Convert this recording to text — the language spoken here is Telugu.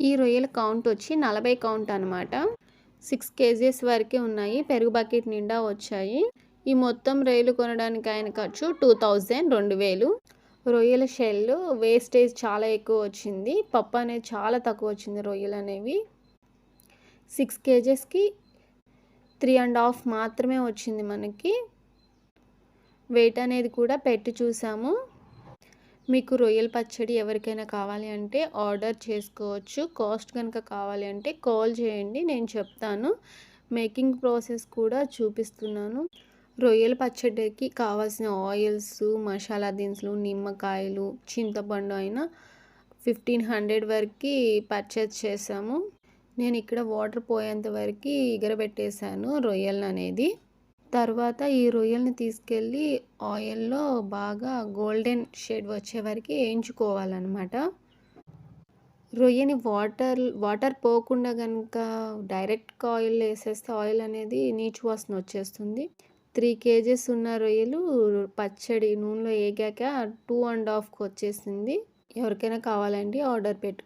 ఈ రొయ్యల కౌంట్ వచ్చి నలభై కౌంట్ అనమాట సిక్స్ కేజీస్ వరకే ఉన్నాయి. పెరుగు బకెట్ నిండా వచ్చాయి. ఈ మొత్తం రొయ్యలు కొనడానికి ఆయన ఖర్చు టూ థౌజండ్ రెండు వేలు. రొయ్యల షెల్ వేస్టేజ్ చాలా ఎక్కువ వచ్చింది. పప్పు అనేది చాలా తక్కువ వచ్చింది రొయ్యలు అనేవి. సిక్స్ కేజెస్కి త్రీ అండ్ హాఫ్ మాత్రమే వచ్చింది మనకి. వెయిట్ అనేది కూడా పెట్టి చూసాము. మీకు రొయ్యల పచ్చడి ఎవరికైనా కావాలి అంటే ఆర్డర్ చేసుకోవచ్చు. కాస్ట్ కనుక కావాలి అంటే కాల్ చేయండి నేను చెప్తాను. మేకింగ్ ప్రాసెస్ కూడా చూపిస్తున్నాను. రొయ్యల పచ్చడికి కావాల్సిన ఆయిల్స్ మసాలా దినుసులు నిమ్మకాయలు చింతపండు అయినా ఫిఫ్టీన్ హండ్రెడ్ వరకు పర్చేజ్ చేసాము నేను ఇక్కడ వాటర్ పోయేంత వరకు ఎగరబెట్టేశాను రొయ్యలను అనేది. తర్వాత ఈ రొయ్యల్ని తీసుకెళ్ళి ఆయిల్లో బాగా గోల్డెన్ షేడ్ వచ్చే వరకు వేయించుకోవాలన్నమాట. రొయ్యని వాటర్ వాటర్ పోకుండా కనుక డైరెక్ట్గా ఆయిల్ వేసేస్తే ఆయిల్ అనేది నీచు వాసన వచ్చేస్తుంది. త్రీ కేజెస్ ఉన్న రొయ్యలు పచ్చడి నూనెలో వేగాక టూ అండ్ హాఫ్కి వచ్చేసింది. ఎవరికైనా కావాలంటే ఆర్డర్ పెట్టు